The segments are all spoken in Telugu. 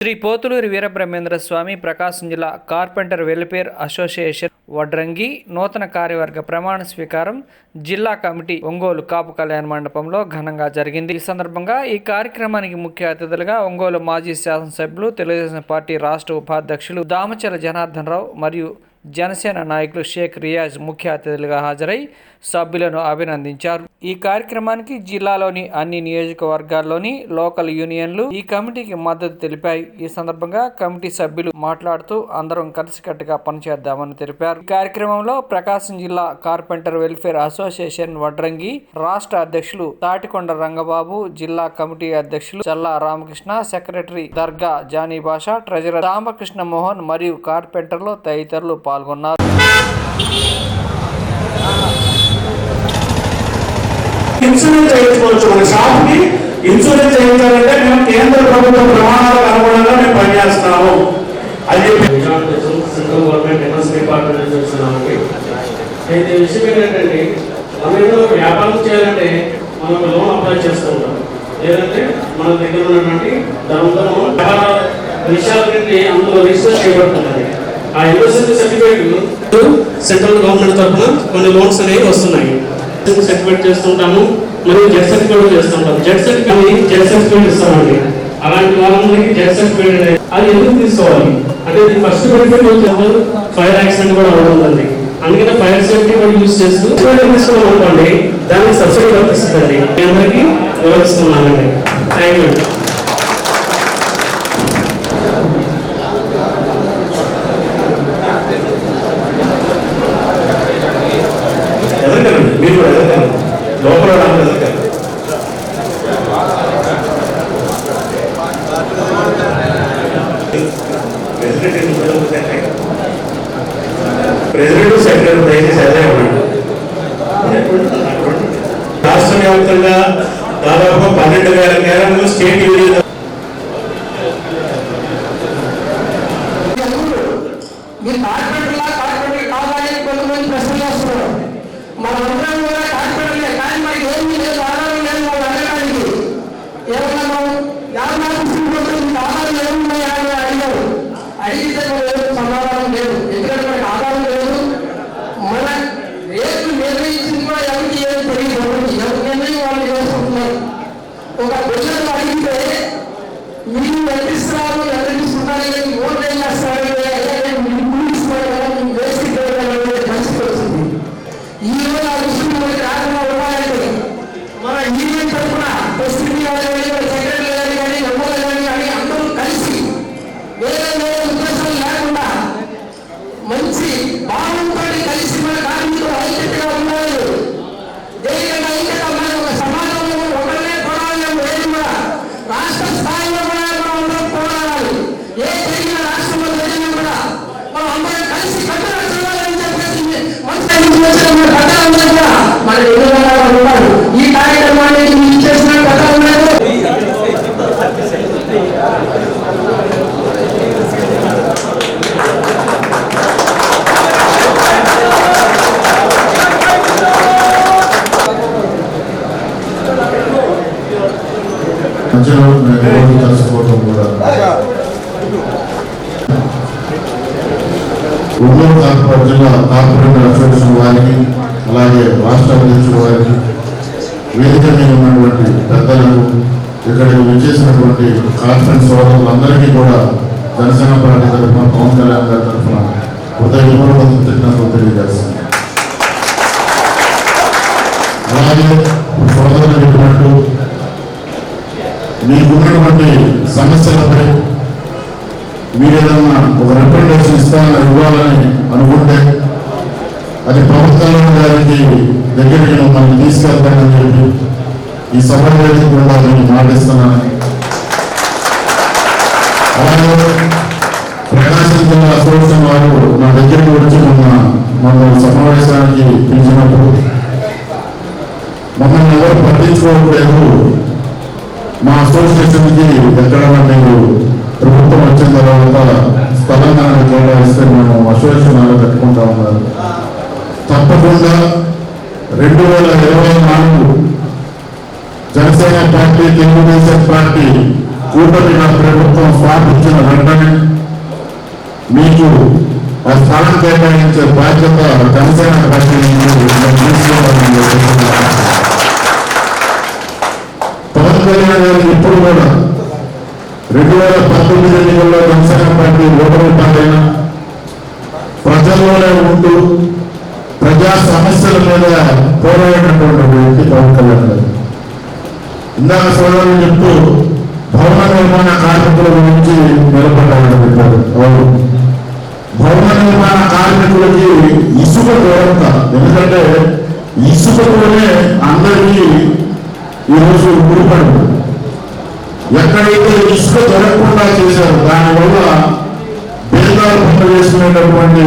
శ్రీ పోతులూరి వీరబ్రహ్మేంద్ర స్వామి ప్రకాశం జిల్లా కార్పెంటర్ వెల్ఫేర్ అసోసియేషన్ వడ్రంగి నూతన కార్యవర్గ ప్రమాణ స్వీకారం జిల్లా కమిటీ ఒంగోలు కాపు కళ్యాణ మండపంలో ఘనంగా జరిగింది. ఈ సందర్భంగా ఈ కార్యక్రమానికి ముఖ్య అతిథులుగా ఒంగోలు మాజీ శాసనసభ్యులు తెలుగుదేశం పార్టీ రాష్ట్ర ఉపాధ్యక్షులు దామచల జనార్దన్ రావు మరియు జనసేన నాయకులు షేక్ రియాజ్ ముఖ్య అతిథులుగా హాజరై సభ్యులను అభినందించారు. ఈ కార్యక్రమానికి జిల్లాలోని అన్ని నియోజకవర్గాల్లోని లోకల్ యూనియన్లు ఈ కమిటీకి మద్దతు తెలిపాయి. ఈ సందర్భంగా కమిటీ సభ్యులు మాట్లాడుతూ అందరం కలిసికట్టుగా పనిచేద్దామని తెలిపారు. ఈ కార్యక్రమంలో ప్రకాశం జిల్లా కార్పెంటర్ వెల్ఫేర్ అసోసియేషన్ వడ్రంగి రాష్ట్ర అధ్యక్షులు తాటికొండ రంగబాబు జిల్లా కమిటీ అధ్యక్షులు చల్లా రామకృష్ణ సెక్రటరీ దర్గా జానీ భాష ట్రెజరర్ రామకృష్ణ మోహన్ మరియు కార్పెంటర్లు తదితరులు పాల్గొన్నారు. ఇన్సూరెన్స్ చేయించుకోవచ్చు. మన షాప్కి ఇన్సూరెన్స్ చేయించాలంటే మేము కేంద్ర ప్రభుత్వ ప్రమాణాలకు అనుగుణంగా మేము పనిచేస్తున్నాము. అని చెప్పి సెంట్రల్ గవర్నమెంట్ ఎంఎస్ డిపార్ట్మెంట్ చేస్తున్నామండి అయితే విషయం ఏంటంటే మనం ఏదో వ్యాపారం చేయాలంటే మనం లోన్ అప్లై చేస్తుంటాం లేదంటే మన దగ్గర ఉన్నటువంటి దాంతో వ్యాపార విషయాలన్నింటినీ అందులో రిజిస్టర్ చేయబడుతుంది ఆ యూనివర్సిటీ సర్టిఫికేట్ సెంట్రల్ గవర్నమెంట్ తరఫున కొన్ని లోన్స్ అనేవి వస్తున్నాయి. సర్టిఫికేట్ చేస్తుంటాము మరియు జెడ్ సర్టిఫికేట్ కూడా చేస్తుంటాం జెడ్ సర్టిఫికేట్ జెడ్ సర్టిఫికేట్ ఇస్తామండి. అలాంటి వాళ్ళందరికీ జెడ్ సర్టిఫికేట్ అనేది అది ఎందుకు తీసుకోవాలి? అంటే ఫస్ట్ బెనిఫిట్ వచ్చేది ఫైర్ యాక్సిడెంట్ కూడా అవుతుందండి అందుకనే ఫైర్ సేఫ్టీ కూడా యూజ్ చేస్తూ తీసుకున్నాం అనుకోండి దానికి సబ్సిడీ వర్తిస్తుందండి మీ అందరికీ వివరిస్తున్నానండి. థ్యాంక్ యూ మన కట్టాలందరూ మన ఈ మీరు చేసిన కలుసుకోవడం కూడా. ఒంగోలు కార్పొరేట్ జిల్లా కార్పొరేట్ అసోసియేషన్ వారికి అలాగే రాష్ట్ర అధ్యక్షుడు వారికి వేదిక మీద ఉన్నటువంటి పెద్దలకు ఇక్కడికి విచ్చేసినటువంటి కాన్ఫరెన్స్ సోదరులందరికీ కూడా జనసేన పార్టీ తరఫున పవన్ కళ్యాణ్ గారి తరఫున హృదయపూర్వక కృతజ్ఞతలు తెలియజేస్తాను అలాగే సోదరులు చెప్పినట్టు మీకున్నటువంటి సమస్యలపై మీరు ఏదన్నా ఒక రిప్రజెంటేషన్ ఇస్తానని ఇవ్వాలని అనుకుంటే అది ప్రభుత్వం గారికి దగ్గరికి మమ్మల్ని తీసుకెళ్తానని చెప్పి ఈ సభ కూడా నేను మాటిస్తున్నాను. ప్రకాశం జిల్లా అసోసియేషన్ వారు నా దగ్గరికి వచ్చి మొన్న మన సమావేశానికి పిలిచినప్పుడు మమ్మల్ని ఎవరు పట్టించుకోవట్లేదు మా అసోసియేషన్కి ఎక్కడ మీరు ప్రభుత్వం వచ్చిన తర్వాత స్థలం కనుక కేటాయిస్తే మేము అసోసియేషన్ అలా కట్టుకుంటా ఉన్నారు. తప్పకుండా రెండు వేల ఇరవై నాలుగు జనసేన పార్టీ తెలుగుదేశం పార్టీ కూటమిగా ప్రభుత్వం స్థాపించిన వెంటనే మీకు ఆ స్థానం కేటాయించే బాధ్యత జనసేన పార్టీ పవన్ కళ్యాణ్ గారు ఇప్పుడు కూడా రెండు వేల పంతొమ్మిది ఎన్నికల్లో జనసేన పార్టీ ఓటమి పాలైన ప్రజల్లోనే ఉంటూ ప్రజా సమస్యల మీద పోరాడినటువంటి వ్యక్తి పవన్ కళ్యాణ్ గారు. ఇందాక సోదరులు చెప్తూ భవన నిర్మాణ కార్మికుల గురించి నిలబడ్డారని చెప్పారు. అవును. భవన నిర్మాణ కార్మికులకి ఇసుక దూరంత ఎందుకంటే ఇసుకతోనే అందరికీ ఈరోజు ముడిపడి ఎక్కడైతే ఇసుక దొరకకుండా చేశారు దానివల్ల బేదాలు పంట వేసుకునేటటువంటి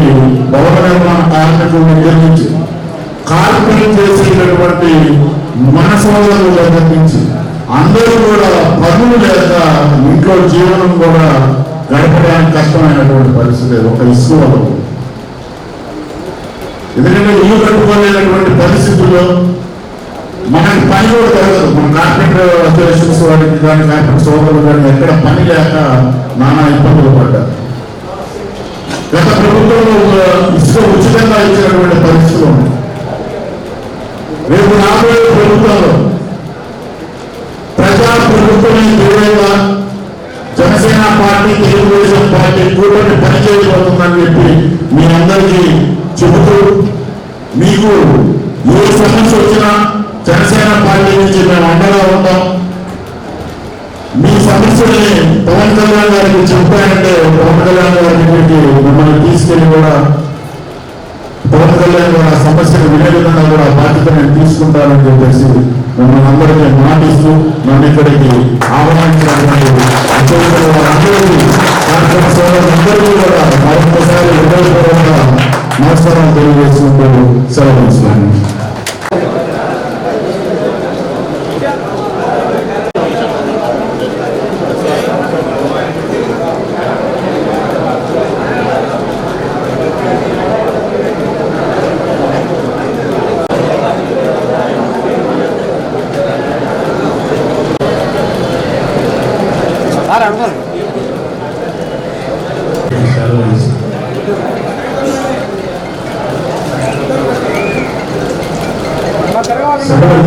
భవన నిర్మాణ కార్మికుల దగ్గర కార్మికులు చేసేటటువంటి మన సోదరుల దగ్గర అందరూ కూడా పనులు లేక ఇంట్లో జీవనం కూడా గడపడానికి కష్టమైనటువంటి పరిస్థితి ఒక ఇసుక వల్ల ఎందుకంటే ఇల్లు కట్టుకోలేనటువంటి పరిస్థితుల్లో మనకి పని కూడా జరగదు మన కార్పెంటర్ అసోసియేషన్స్ వారికి కానీ కార్పెంటర్ సోదరులు కానీ ఎక్కడ పని లేక నానా ఇబ్బందులు పడ్డారు. గత ప్రభుత్వంలో ఇసుక ఉచితంగా ఇచ్చినటువంటి పరిస్థితులు రేపు రాబోయే ప్రభుత్వంలో ప్రజా ప్రభుత్వమే తీవ్రంగా జనసేన పార్టీ తెలుగుదేశం పార్టీ కూటమి పనిచేయబోతుందని చెప్పి మీ అందరికీ చెబుతూ మీకు ఏ సమస్య వచ్చినా జనసేన పార్టీ నుంచి మేము అండగా ఉంటాం. మీ పవన్ కళ్యాణ్ గారికి చెప్పారంటే పవన్ కళ్యాణ్ గారికి మిమ్మల్ని తీసుకెళ్ళి కూడా పవన్ కళ్యాణ్ గారు ఆ సమస్యను వినే విధంగా కూడా బాధ్యత నేను తీసుకుంటానని చెప్పేసి మిమ్మల్ని అందరికీ మాటిస్తూ నన్ను ఇక్కడికి ఆహ్వానించినటువంటి అత్యవసర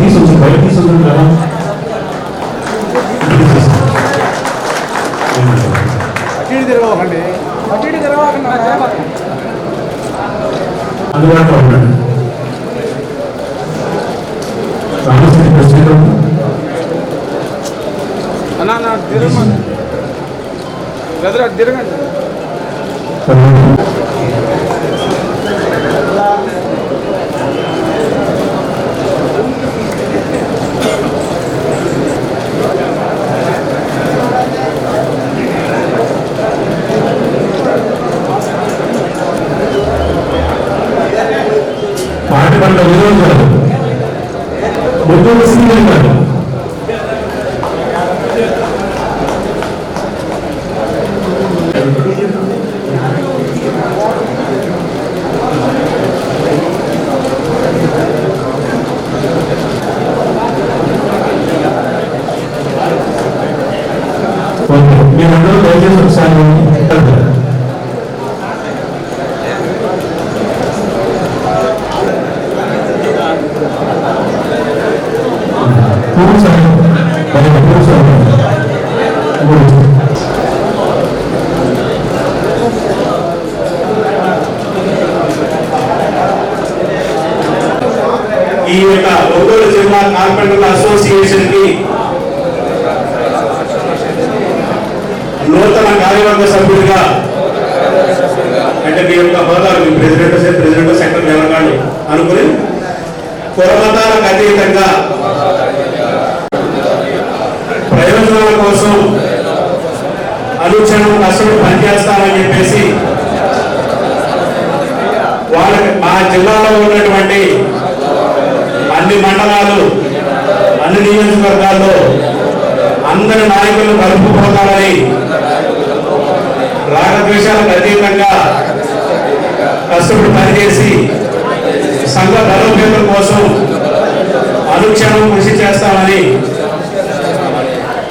సభలో తీసుకొచ్చి బయట తీసుకొచ్చి కదా. అందుబాటులో ఉండండి. రామశ్రీ అన్నా నా తిరగండి. años.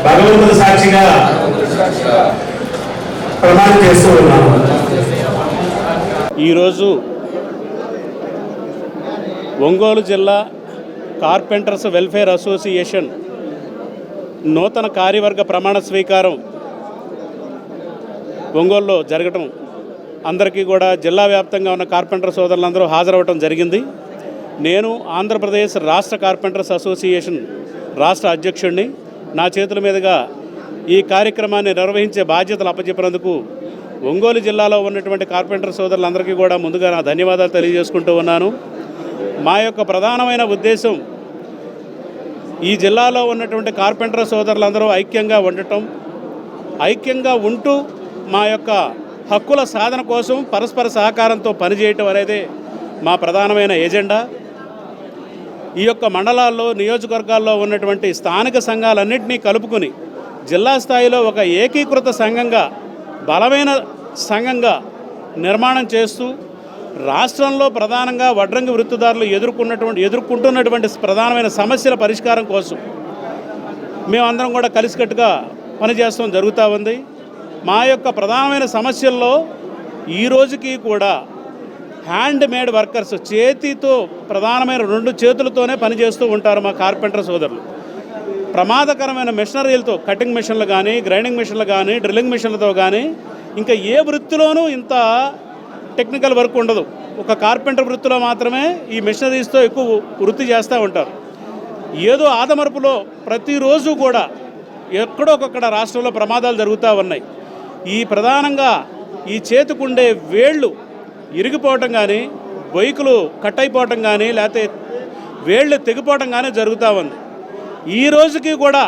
భగవంతుడు సాక్షిగా ప్రమాణం చేస్తూ ఉన్నాము. ఈరోజు ఒంగోలు జిల్లా కార్పెంటర్స్ వెల్ఫేర్ అసోసియేషన్ నూతన కార్యవర్గ ప్రమాణ స్వీకారం ఒంగోలులో జరగటం అందరికీ కూడా జిల్లా వ్యాప్తంగా ఉన్న కార్పెంటర్ సోదరులందరూ హాజరవటం జరిగింది. నేను ఆంధ్రప్రదేశ్ రాష్ట్ర కార్పెంటర్స్ అసోసియేషన్ రాష్ట్ర అధ్యక్షుడిని నా చేతుల మీదుగా ఈ కార్యక్రమాన్ని నిర్వహించే బాధ్యతలు అప్పచెప్పినందుకు ఒంగోలు జిల్లాలో ఉన్నటువంటి కార్పెంటర్ సోదరులందరికీ కూడా ముందుగా నా ధన్యవాదాలు తెలియజేసుకుంటూ ఉన్నాను. మా యొక్క ప్రధానమైన ఉద్దేశం ఈ జిల్లాలో ఉన్నటువంటి కార్పెంటర్ సోదరులందరూ ఐక్యంగా ఉండటం ఐక్యంగా ఉంటూ మా యొక్క హక్కుల సాధన కోసం పరస్పర సహకారంతో పనిచేయటం అనేది మా ప్రధానమైన ఎజెండా. ఈ యొక్క మండలాల్లో నియోజకవర్గాల్లో ఉన్నటువంటి స్థానిక సంఘాలన్నింటినీ కలుపుకుని జిల్లా స్థాయిలో ఒక ఏకీకృత సంఘంగా బలమైన సంఘంగా నిర్మాణం చేస్తూ రాష్ట్రంలో ప్రధానంగా వడ్రంగి వృత్తిదారులు ఎదుర్కొన్నటువంటి ఎదుర్కొంటున్నటువంటి ప్రధానమైన సమస్యల పరిష్కారం కోసం మేమందరం కూడా కలిసికట్టుగా పనిచేస్తాం జరుగుతూ ఉంది. మా యొక్క ప్రధానమైన సమస్యల్లో ఈ రోజుకి కూడా హ్యాండ్ మేడ్ వర్కర్స్ చేతితో ప్రధానమైన రెండు చేతులతోనే పనిచేస్తూ ఉంటారు మా కార్పెంటర్ సోదరులు. ప్రమాదకరమైన మిషనరీలతో కటింగ్ మిషన్లు కానీ గ్రైండింగ్ మిషన్లు కానీ డ్రిల్లింగ్ మిషన్లతో కానీ ఇంకా ఏ వృత్తిలోనూ ఇంత టెక్నికల్ వర్క్ ఉండదు. ఒక కార్పెంటర్ వృత్తిలో మాత్రమే ఈ మిషనరీస్తో ఎక్కువ వృత్తి చేస్తూ ఉంటారు. ఏదో ఆదమర్పులో ప్రతిరోజు కూడా ఎక్కడొకక్కడ రాష్ట్రంలో ప్రమాదాలు జరుగుతూ ఉన్నాయి. ఈ ప్రధానంగా ఈ చేతికుండే వేళ్ళు ఇరిగిపోవటం కానీ బైకులు కట్ అయిపోవటం కానీ లేకపోతే వేళ్ళు తెగిపోవటం కానీ జరుగుతూ ఉంది. ఈ రోజుకి కూడా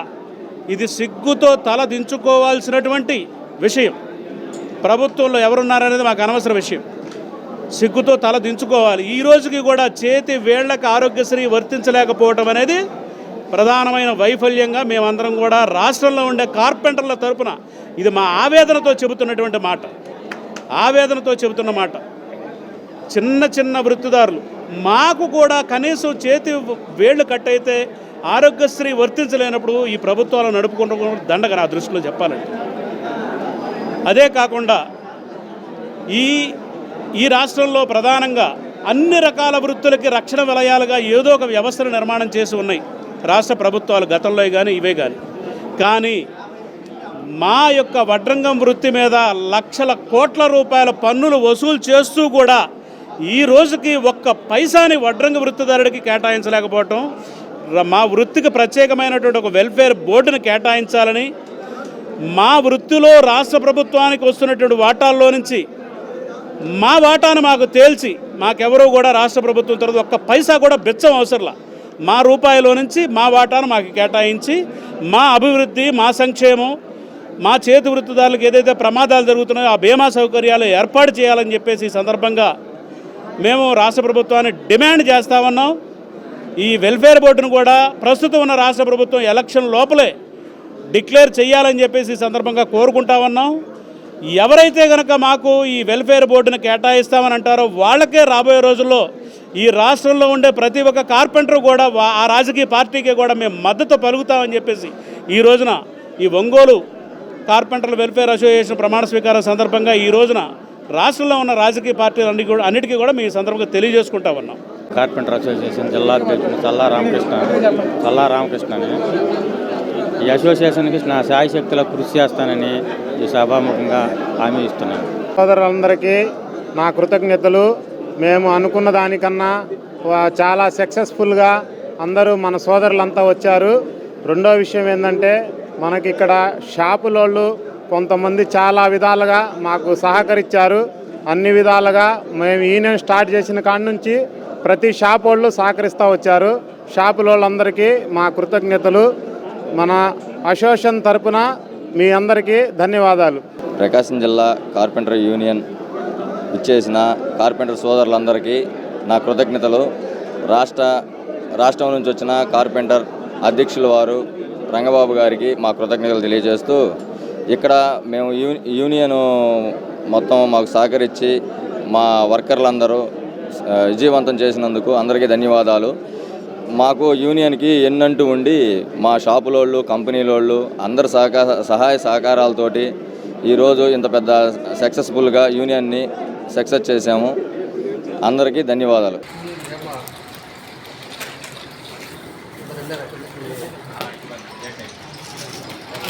ఇది సిగ్గుతో తల దించుకోవాల్సినటువంటి విషయం. ప్రభుత్వంలో ఎవరున్నారనేది మాకు అనవసర విషయం. సిగ్గుతో తల దించుకోవాలి. ఈ రోజుకి కూడా చేతి వేళ్ళకు ఆరోగ్యశ్రీ వర్తించలేకపోవటం అనేది ప్రధానమైన వైఫల్యంగా మేమందరం కూడా రాష్ట్రంలో ఉండే కార్పెంటర్ల తరపున ఇది మా ఆవేదనతో చెబుతున్నటువంటి మాట. ఆవేదనతో చెబుతున్న మాట. చిన్న చిన్న వృత్తిదారులు. మాకు కూడా కనీసం చేతి వేళ్ళు కట్ అయితే ఆరోగ్యశ్రీ వర్తించలేనప్పుడు ఈ ప్రభుత్వాలు నడుపుకుంటూ దండగ నా దృష్టిలో చెప్పాలంటే. అదే కాకుండా ఈ ఈ రాష్ట్రంలో ప్రధానంగా అన్ని రకాల వృత్తులకి రక్షణ వలయాలుగా ఏదో ఒక వ్యవస్థను నిర్మాణం చేసి ఉన్నాయి. రాష్ట్ర ప్రభుత్వాలు గతంలో కానీ ఇవే కానీ కానీ మా యొక్క వడ్రంగం వృత్తి మీద లక్షల కోట్ల రూపాయల పన్నులు వసూలు చేస్తూ కూడా ఈ రోజుకి ఒక్క పైసాని వడ్రంగ వృత్తిదారుడికి కేటాయించలేకపోవటం మా వృత్తికి ప్రత్యేకమైనటువంటి ఒక వెల్ఫేర్ బోర్డును కేటాయించాలని మా వృత్తిలో రాష్ట్ర ప్రభుత్వానికి వస్తున్నటువంటి వాటాల్లో నుంచి మా వాటాను మాకు తేల్చి మాకెవరూ కూడా రాష్ట్ర ప్రభుత్వం తర్వాత ఒక్క పైసా కూడా బెచ్చం అవసరంలా. మా రూపాయలో నుంచి మా వాటాను మాకు కేటాయించి మా అభివృద్ధి మా సంక్షేమం మా చేతి వృత్తిదారులకు ఏదైతే ప్రమాదాలు జరుగుతున్నాయో ఆ బీమా సౌకర్యాలు ఏర్పాటు చేయాలని చెప్పేసి ఈ సందర్భంగా మేము రాష్ట్ర ప్రభుత్వాన్ని డిమాండ్ చేస్తా ఉన్నాం. ఈ వెల్ఫేర్ బోర్డును కూడా ప్రస్తుతం ఉన్న రాష్ట్ర ప్రభుత్వం ఎలక్షన్ లోపలే డిక్లేర్ చేయాలని చెప్పేసి ఈ సందర్భంగా కోరుకుంటా ఉన్నాం. ఎవరైతే కనుక మాకు ఈ వెల్ఫేర్ బోర్డును కేటాయిస్తామని అంటారో వాళ్ళకే రాబోయే రోజుల్లో ఈ రాష్ట్రంలో ఉండే ప్రతి ఒక్క కార్పెంటర్ కూడా ఆ రాజకీయ పార్టీకి కూడా మేము మద్దతు పలుకుతామని చెప్పేసి ఈ రోజున ఈ ఒంగోలు కార్పెంటర్ల వెల్ఫేర్ అసోసియేషన్ ప్రమాణ స్వీకారం సందర్భంగా ఈ రోజున రాష్ట్రంలో ఉన్న రాజకీయ పార్టీలు అన్ని కూడా అన్నిటికీ కూడా మీ సందర్భంగా తెలియజేసుకుంటా ఉన్నాం. కార్పెంటర్ అసోసియేషన్ జిల్లా అధ్యక్షుడు చల్లా రామకృష్ణ. చల్లా రామకృష్ణ అని ఈ అసోసియేషన్కి నా శాయశక్తిలో కృషి చేస్తానని ఈ సభాముఖంగా హామీ ఇస్తున్నాను. సోదరులందరికీ నా కృతజ్ఞతలు. మేము అనుకున్న దానికన్నా చాలా సక్సెస్ఫుల్గా అందరూ మన సోదరులంతా వచ్చారు. రెండో విషయం ఏంటంటే మనకి ఇక్కడ షాపులోళ్ళు కొంతమంది చాలా విధాలుగా మాకు సహకరించారు. అన్ని విధాలుగా మేము యూనియన్ స్టార్ట్ చేసిన కాడ నుంచి ప్రతి షాప్ వాళ్ళు సహకరిస్తూ వచ్చారు. షాపులోళ్ళందరికీ మా కృతజ్ఞతలు. మన అసోసియేషన్ తరపున మీ అందరికీ ధన్యవాదాలు. ప్రకాశం జిల్లా కార్పెంటర్ యూనియన్ ఇచ్చేసిన కార్పెంటర్ సోదరులందరికీ నా కృతజ్ఞతలు. రాష్ట్ర రాష్ట్రం నుంచి వచ్చిన కార్పెంటర్ అధ్యక్షుల వారు రంగబాబు గారికి మా కృతజ్ఞతలు తెలియజేస్తూ ఇక్కడ మేము యూ యూనియన్ మొత్తం మాకు సహకరించి మా వర్కర్లందరూ విజయవంతం చేసినందుకు అందరికీ ధన్యవాదాలు. మాకు యూనియన్కి ఎన్నంటూ ఉండి మా షాపులోళ్ళు కంపెనీలోళ్ళు అందరు సహకార సహాయ సహకారాలతోటి ఈరోజు ఇంత పెద్ద సక్సెస్ఫుల్గా యూనియన్ని సక్సెస్ చేశాము. అందరికీ ధన్యవాదాలు.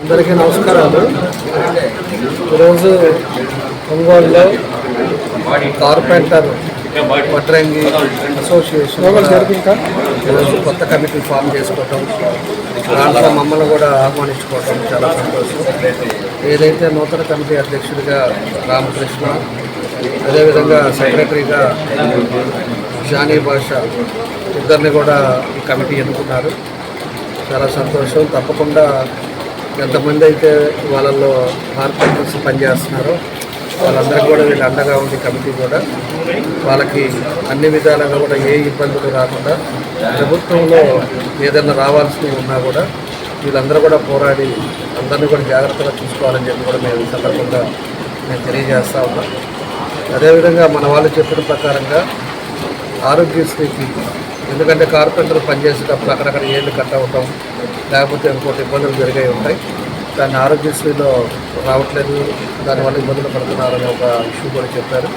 అందరికీ నమస్కారాలు. ఈరోజు ఒంగోలులో కార్పెంటర్ వడ్రంగి అసోసియేషన్ ఈరోజు కొత్త కమిటీ ఫామ్ చేసుకోవటం దాంట్లో మమ్మల్ని కూడా ఆహ్వానించుకోవటం చాలా సంతోషం. ఏదైతే నూతన కమిటీ అధ్యక్షుడిగా రామకృష్ణ అదేవిధంగా సెక్రటరీగా జానీ భాష ఇద్దరిని కూడా ఈ కమిటీ ఎన్నుకున్నారు. చాలా సంతోషం. తప్పకుండా ఎంతమంది అయితే వాళ్ళల్లో కార్పొరేటర్స్ పనిచేస్తున్నారో వాళ్ళందరికీ కూడా వీళ్ళు అండగా ఉంది కమిటీ కూడా వాళ్ళకి అన్ని విధాలుగా కూడా ఏ ఇబ్బందులు రాకుండా ప్రభుత్వంలో ఏదైనా రావాల్సినవి ఉన్నా కూడా వీళ్ళందరూ కూడా పోరాడి అందరినీ కూడా జాగ్రత్తగా చూసుకోవాలని చెప్పి కూడా మేము సందర్భంగా నేను తెలియజేస్తా ఉన్నాం. అదేవిధంగా మన వాళ్ళు చెప్పిన ప్రకారంగా ఆరోగ్యశ్రీకి ఎందుకంటే కార్పెంటర్ పనిచేసేటప్పుడు అక్కడక్కడ ఏళ్ళు కట్ అవ్వటం లేకపోతే ఇంకోటి ఇబ్బందులు జరిగాయి ఉంటాయి. దాన్ని ఆరోగ్యశ్రీలో రావట్లేదు. దానివల్ల ఇబ్బందులు పడుతున్నారనే ఒక ఇష్యూ కూడా చెప్పారు.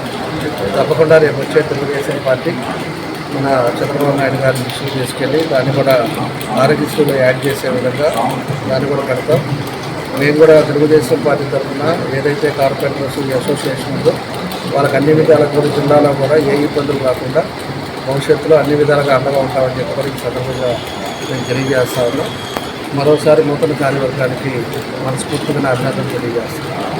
తప్పకుండా రేపు వచ్చే తెలుగుదేశం పార్టీ మన చంద్రబాబు నాయుడు గారిని ఇష్యూ తీసుకెళ్ళి దాన్ని కూడా ఆరోగ్యశ్రీలో యాడ్ చేసే విధంగా దాన్ని కూడా పెడతాం మేము కూడా తెలుగుదేశం పార్టీ తరఫున ఏదైతే కార్పొరేటర్స్ అసోసియేషన్ ఉందో వాళ్ళకి అన్ని విధాలకు కూడా జిల్లాలో కూడా ఏ ఇబ్బందులు రాకుండా భవిష్యత్తులో అన్ని విధాలుగా అండగా ఉంటామని చెప్పి కూడా ఈ సందర్భంగా మేము తెలియజేస్తా ఉన్నాం. మరోసారి నూతన కార్యవర్గానికి మనస్ఫూర్తిగా నా అభినందన తెలియజేస్తాను